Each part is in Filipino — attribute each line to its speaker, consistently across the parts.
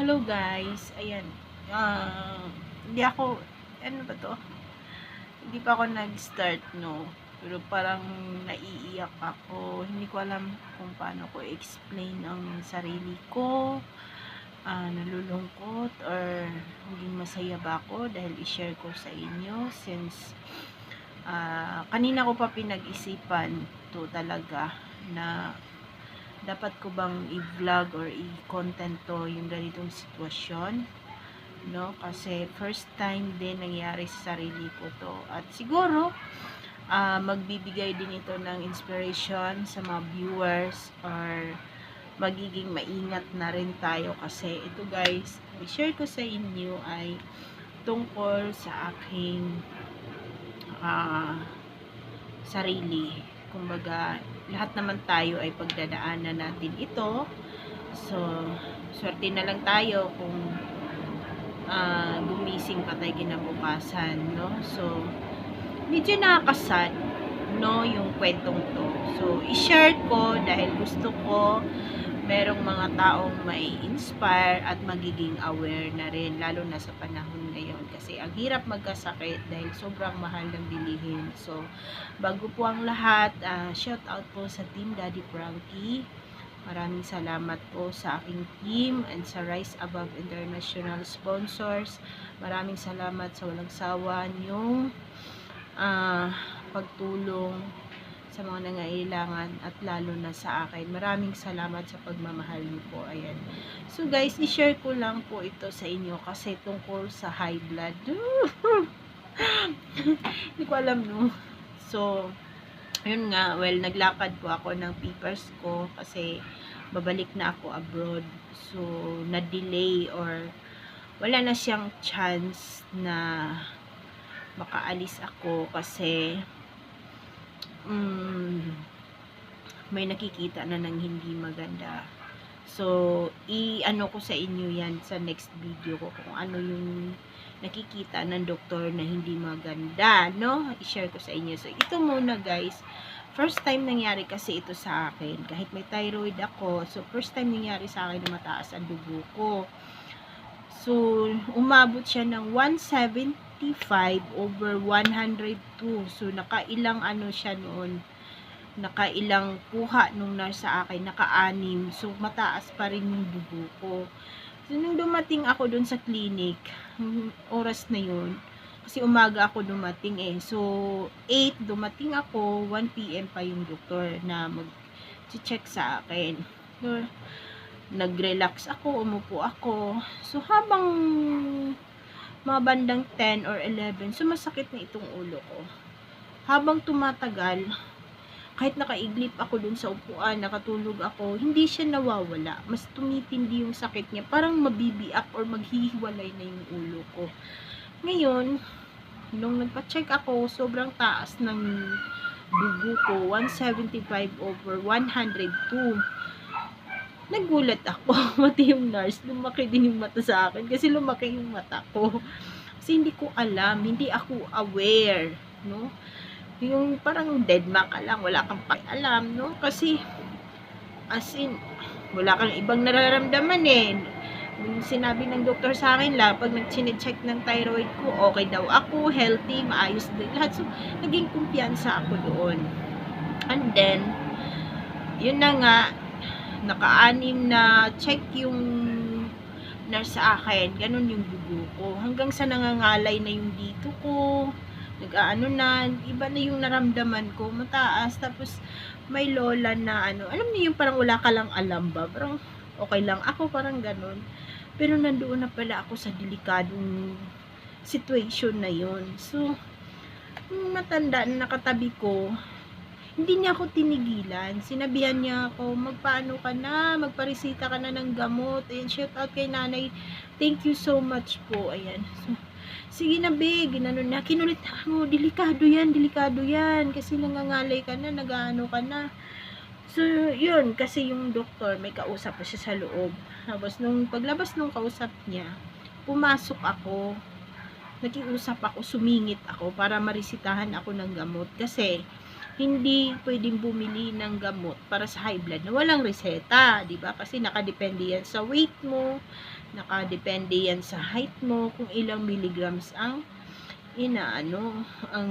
Speaker 1: Hello guys, ayan. Ah, hindi ako, ano ba to? Hindi pa ako nag-start, no. Pero parang naiiyak ako. Hindi ko alam kung paano ko explain ang sarili ko. Ah, nalulungkot or hindi masaya ba ako dahil i-share ko sa inyo since ah, kanina ko pa pinag-isipan to talaga na dapat ko bang i-vlog or i-content to yung ganitong sitwasyon? No? Kasi first time din nangyari sa sarili ko to. At siguro ah, magbibigay din ito ng inspiration sa mga viewers or magiging maingat na rin tayo. Kasi ito guys i-share ko sa inyo ay tungkol sa aking ah, sarili. Kumbaga lahat naman tayo ay pagdadaanan natin ito. So, swerte na lang tayo kung ah, gumising pa tayo kinabukasan, no? So, medyo nakakasad, no, yung kwentong to. So, i-share ko dahil gusto ko merong mga taong may inspire at magiging aware na rin, lalo na sa panahon ngayon. Kasi ang hirap magkasakit dahil sobrang mahal ng bilihin. So, bago po ang lahat, ah, shout out po sa Team Daddy Frankie. Maraming salamat po sa aking team and sa Rise Above International sponsors. Maraming salamat sa walang sawa niyong ah, pagtulong sa mga nangailangan at lalo na sa akin. Maraming salamat sa pagmamahal niyo po. Ayan. So guys, i-share ko lang po ito sa inyo kasi tungkol sa high blood. Hindi ko alam no. So, yun nga, well, naglakad po ako ng papers ko kasi babalik na ako abroad. So, na-delay or wala na siyang chance na makaalis ako kasi mm, may nakikita na ng hindi maganda. So, i-ano ko sa inyo yan sa next video ko kung ano yung nakikita ng doktor na hindi maganda, no? I-share ko sa inyo. So, ito muna guys. First time nangyari kasi ito sa akin. Kahit may thyroid ako. So, first time nangyari sa akin na mataas ang dugo ko. So, umabot siya ng 175 over 102. So, nakailang ano siya noon. Nakailang kuha nung nasa akin. Naka-anim. So, mataas pa rin yung dugo ko. So, nung dumating ako dun sa clinic, yung oras na yun, kasi umaga ako dumating eh. So, 8 dumating ako, 1 p.m. pa yung doktor na mag-check sa akin. So, nag-relax ako, umupo ako. So, habang mga bandang 10 or 11, sumasakit na itong ulo ko. Habang tumatagal, kahit nakaiglip ako dun sa upuan, nakatulog ako, hindi siya nawawala. Mas tumitindi yung sakit niya. Parang mabibiak or maghihiwalay na yung ulo ko. Ngayon, nung nagpa-check ako, sobrang taas ng dugo ko, 175 over 102 nagulat ako, pati yung nurse, lumaki din yung mata sa akin, kasi lumaki yung mata ko. Kasi hindi ko alam, hindi ako aware, no? Yung parang dead ma ka lang, wala kang pakialam, no? Kasi, as in, wala kang ibang nararamdaman eh. Yung sinabi ng doktor sa akin lang, pag nag-check ng thyroid ko, okay daw ako, healthy, maayos din lahat. So, naging kumpiyansa ako doon. And then, yun na nga, naka-anim na check yung nurse sa akin. Ganun yung dugo ko. Hanggang sa nangangalay na yung dito ko. Nag-ano na, iba na yung naramdaman ko. Mataas. Tapos, may lola na ano. Alam niyo yung parang wala ka lang alam ba? Parang okay lang ako. Parang ganun. Pero nandoon na pala ako sa delikadong situation na yun. So, matanda na nakatabi ko, hindi niya ako tinigilan. Sinabihan niya ako, magpaano ka na, magparisita ka na ng gamot. Ayan, shout out kay nanay. Thank you so much po. Ayan. So, sige na be, ginano na. Kinulit mo, delikado yan, delikado yan. Kasi nangangalay ka na, nagaano ka na. So, yun, kasi yung doktor, may kausap pa siya sa loob. Tapos, nung paglabas nung kausap niya, pumasok ako, nakiusap ako, sumingit ako para marisitahan ako ng gamot. Kasi, hindi pwedeng bumili ng gamot para sa high blood na walang reseta, 'di ba? Kasi nakadepende yan sa weight mo, Nakadepende yan sa height mo, kung ilang milligrams ang inaano, ang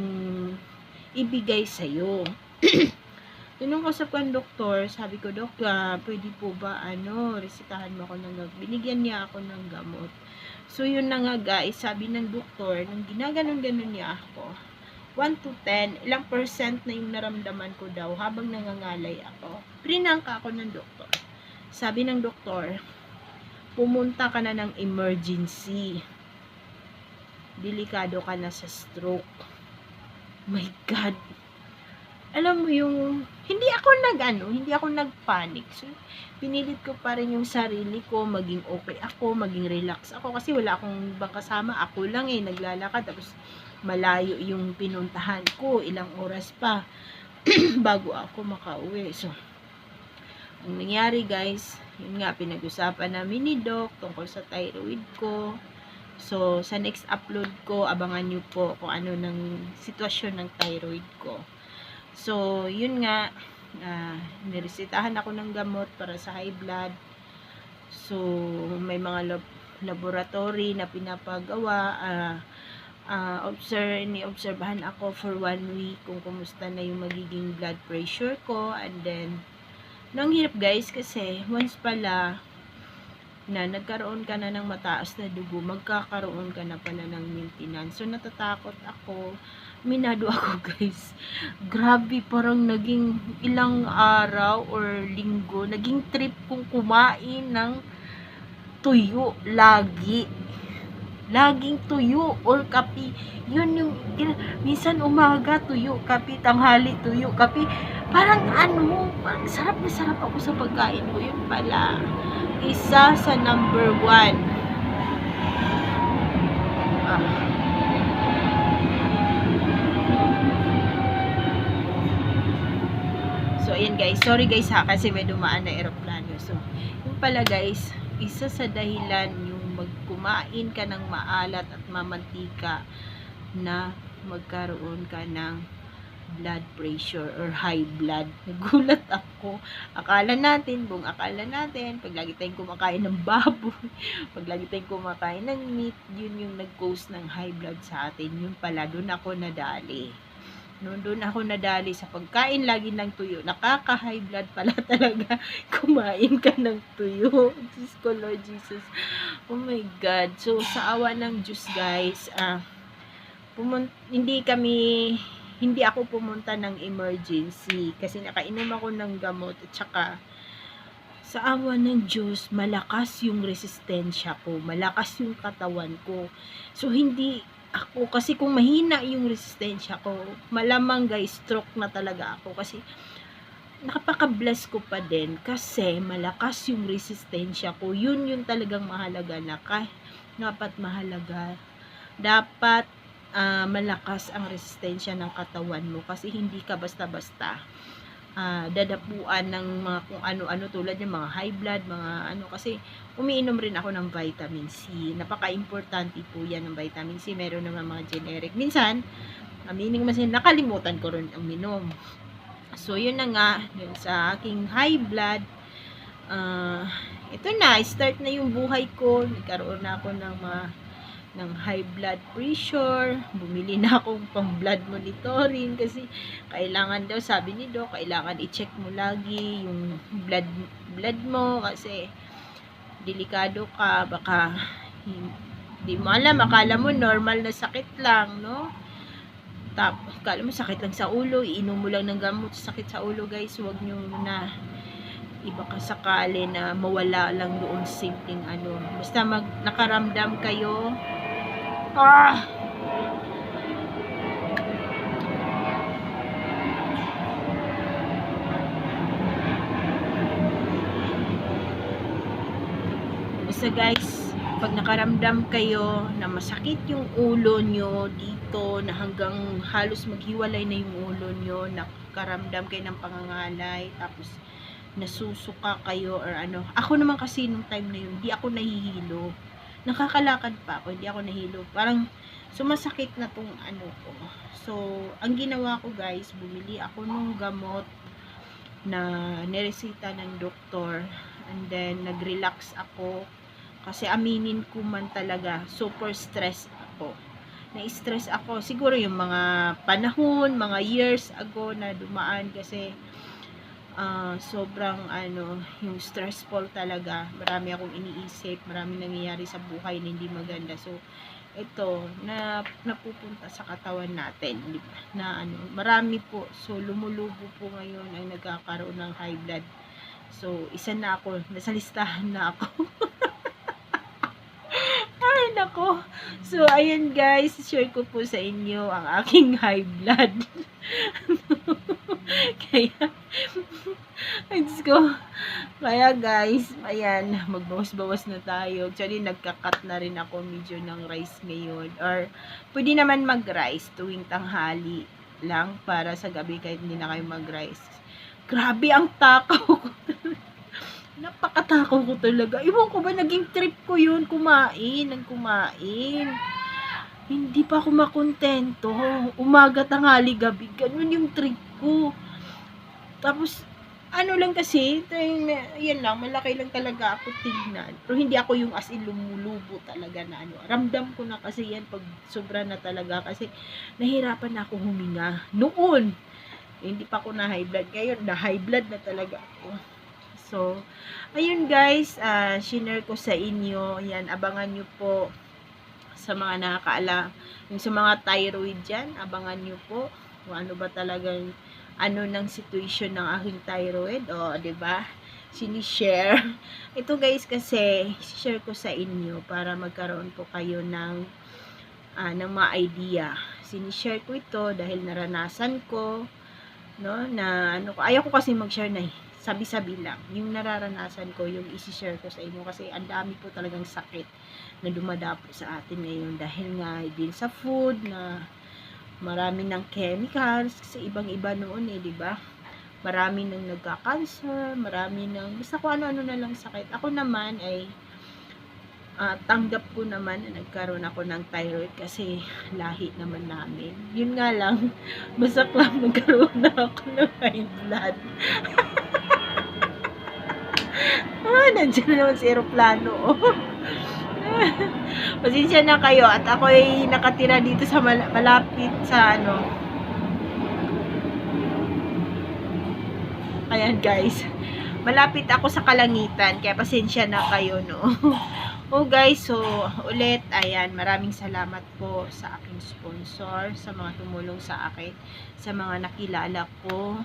Speaker 1: ibigay sa'yo. Tinong ko sa doktor, sabi ko, Dok, ah, pwede po ba, ano, resitahan mo ako ng gamot. Binigyan niya ako ng gamot. So, yun na nga guys, sabi ng doktor, nung ginaganon-ganon niya ako, 1 to 10, ilang percent na yung naramdaman ko daw habang nangangalay ako. Prinangka ako ng doktor. Sabi ng doktor, pumunta ka na ng emergency. Delikado ka na sa stroke. My God. Alam mo yung, hindi ako nag, ano, hindi ako nagpanic. So, pinilit ko pa rin yung sarili ko, maging okay ako, maging relax ako. Kasi wala akong ibang kasama. Ako lang eh, naglalakad. Tapos, malayo yung pinuntahan ko. Ilang oras pa bago ako makauwi. So, ang nangyari guys, yun nga, pinag-usapan namin ni Doc tungkol sa thyroid ko. So, sa next upload ko, abangan nyo po kung ano ng sitwasyon ng thyroid ko. So, yun nga, uh, niresitahan ako ng gamot para sa high blood. So, may mga lab- laboratory na pinapagawa. Uh, uh, observe, ni-obserbahan ako for one week kung kumusta na yung magiging blood pressure ko. And then, nang hirap guys kasi once pala na nagkaroon ka na ng mataas na dugo, magkakaroon ka na pala ng maintenance. So, natatakot ako minado ako guys. Grabe parang naging ilang araw or linggo naging trip kong kumain ng tuyo lagi. Laging tuyo or kapi. Yun yung minsan umaga tuyo kapi tanghali tuyo kapi. Parang ano parang sarap na sarap ako sa pagkain ko. Yun pala isa sa number one. Ah So, ayan guys. Sorry guys ha, kasi may dumaan na aeroplano. So, yung pala guys, isa sa dahilan yung magkumain ka ng maalat at mamantika na magkaroon ka ng blood pressure or high blood. Nagulat ako. Akala natin, buong akala natin, pag lagi tayong kumakain ng baboy, pag lagi tayong kumakain ng meat, yun yung nag-cause ng high blood sa atin. Yung pala, doon ako nadali. Noon doon ako nadali sa pagkain lagi ng tuyo. Nakaka-high blood pala talaga. Kumain ka ng tuyo. Diyos ko, Lord Jesus. Oh my God. So, sa awa ng Diyos, guys, ah, pumun- hindi kami, hindi ako pumunta ng emergency kasi nakainom ako ng gamot at saka sa awa ng Diyos, malakas yung resistensya ko, malakas yung katawan ko. So, hindi, ako. Kasi kung mahina yung resistensya ko malamang guys stroke na talaga ako. Kasi napaka-bless ko pa din kasi malakas yung resistensya ko. Yun yung talagang mahalaga na kahit dapat mahalaga. Dapat uh, malakas ang resistensya ng katawan mo kasi hindi ka basta-basta uh, dadapuan ng mga kung ano-ano tulad ng mga high blood, mga ano kasi umiinom rin ako ng vitamin C. Napaka-importante po yan ng vitamin C. Meron naman mga generic. Minsan, amining mas nakalimutan ko rin ang minom. So, yun na nga, yun sa aking high blood, uh, ito na, start na yung buhay ko. Nagkaroon na ako ng mga ng high blood pressure. Bumili na akong pang blood monitoring kasi kailangan daw, sabi ni Doc, kailangan i-check mo lagi yung blood, blood mo kasi delikado ka, baka hindi mo alam, akala mo normal na sakit lang, no? Tapos, akala mo sakit lang sa ulo, iinom mo lang ng gamot sa sakit sa ulo, guys, huwag nyo na iba ka sakali na mawala lang doon simpleng ano. Basta mag nakaramdam kayo Ah! Basta guys, pag nakaramdam kayo na masakit yung ulo nyo dito, na hanggang halos maghiwalay na yung ulo nyo, nakaramdam kayo ng pangangalay, tapos nasusuka kayo or ano. Ako naman kasi nung time na yun, di ako nahihilo nakakalakad pa ako, hindi ako nahilo. Parang sumasakit na tong ano ko. So, ang ginawa ko guys, bumili ako ng gamot na niresita ng doktor and then nag-relax ako Kasi aminin ko man talaga, super stress ako. Na-stress ako. Siguro yung mga panahon, mga years ago na dumaan kasi ah, sobrang ano, yung stressful talaga. Marami akong iniisip, marami nangyayari sa buhay na hindi maganda. So, ito na napupunta sa katawan natin, di ba? Na ano, marami po. So, lumulubo po ngayon ang nagkakaroon ng high blood. So, isa na ako, nasa listahan na ako. Ay, nako. So, ayun guys, share ko po sa inyo ang aking high blood. Kaya, ay, Diyos ko. Kaya guys, ayan, magbawas-bawas na tayo. Actually, nagka-cut na rin ako medyo ng rice ngayon. Or, pwede naman mag-rice tuwing tanghali lang para sa gabi kahit hindi na kayo mag-rice. Grabe ang takaw ko. Napakatakaw ko talaga. Iwan ko ba, naging trip ko yun, kumain, nang kumain. Hindi pa ako makontento. Umaga, tanghali, gabi. Ganun yung trip ko. Tapos, ano lang kasi, yan lang, malaki lang talaga ako tingnan. Pero hindi ako yung as in lumulubo talaga na ano. Ramdam ko na kasi yan pag sobra na talaga kasi nahirapan na ako huminga. Noon, hindi pa ako na high blood. Ngayon, na high blood na talaga ako. So, ayun guys, uh, shinare ko sa inyo. Yan, abangan nyo po sa mga nakakaalam. Yung sa mga thyroid dyan, abangan nyo po kung ano ba talagang ano ng situation ng aking thyroid. O, ba diba? Sinishare. Ito guys kasi, share ko sa inyo para magkaroon po kayo ng, uh, ng mga idea. Sinishare ko ito dahil naranasan ko, no, na ano ko. Ayaw ko kasi mag-share na sabi-sabi lang. Yung nararanasan ko, yung isi-share ko sa inyo kasi ang dami po talagang sakit na dumadapo sa atin ngayon dahil nga din sa food na marami ng chemicals sa ibang-iba noon eh, di ba? Marami nang nagka-cancer, marami nang basta kung ano-ano na lang sakit. Ako naman ay uh, tanggap ko naman na nagkaroon ako ng thyroid kasi lahi naman namin. Yun nga lang, basak lang nagkaroon na ako ng high blood. ah, nandiyan na naman si aeroplano. Oh. Pasensya na kayo at ako ay nakatira dito sa mal malapit sa ano. Ayan guys. Malapit ako sa kalangitan kaya pasensya na kayo no. oh guys, so ulit ayan, maraming salamat po sa aking sponsor, sa mga tumulong sa akin, sa mga nakilala ko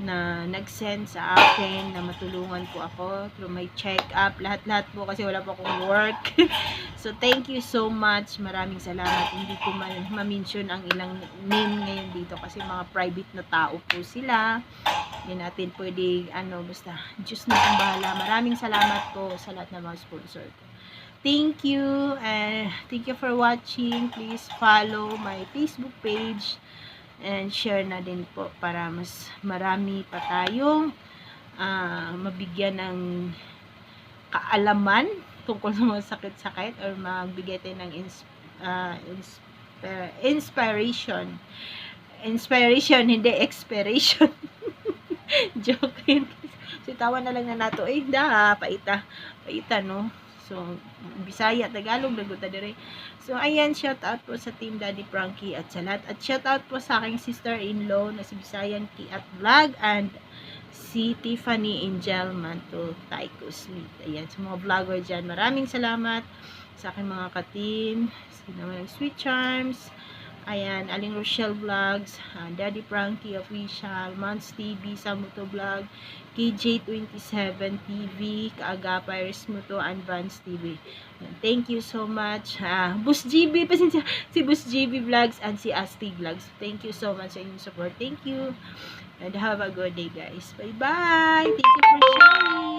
Speaker 1: na nag-send sa akin na matulungan po ako through my check-up. Lahat-lahat po kasi wala po akong work. so, thank you so much. Maraming salamat. Hindi ko ma-mention ang ilang name ngayon dito kasi mga private na tao po sila. Hindi natin pwede, ano, basta, Diyos na ang bahala. Maraming salamat po sa lahat ng mga sponsor ko. Thank you and thank you for watching. Please follow my Facebook page and share na din po para mas marami pa tayong uh, mabigyan ng kaalaman tungkol sa mga sakit-sakit or magbigay tayo ng ins uh, inspir inspiration. Inspiration hindi expiration. Joke. Yun sitawa na lang na nato. Eh da paita. Paita no So, Bisaya, Tagalog, Laguta dire. So, ayan, shout out po sa Team Daddy Frankie at sa lahat. At shout out po sa aking sister-in-law na si Bisayan Ki at Vlog and si Tiffany Angel Manto Taiko Smith. Ayan, sa mga vlogger dyan. Maraming salamat sa aking mga ka-team. Sino naman Sweet Charms. Ayan, Aling Rochelle Vlogs, uh, Daddy Frankie Official, Mons TV, Samuto Vlog, KJ27 TV, Kaaga Pirates Muto, Advance TV. Thank you so much. Uh, Bus GB, pasensya, si Bus GB Vlogs and si Asti Vlogs. Thank you so much sa inyong support. Thank you. And have a good day, guys. Bye-bye. Thank you for sharing.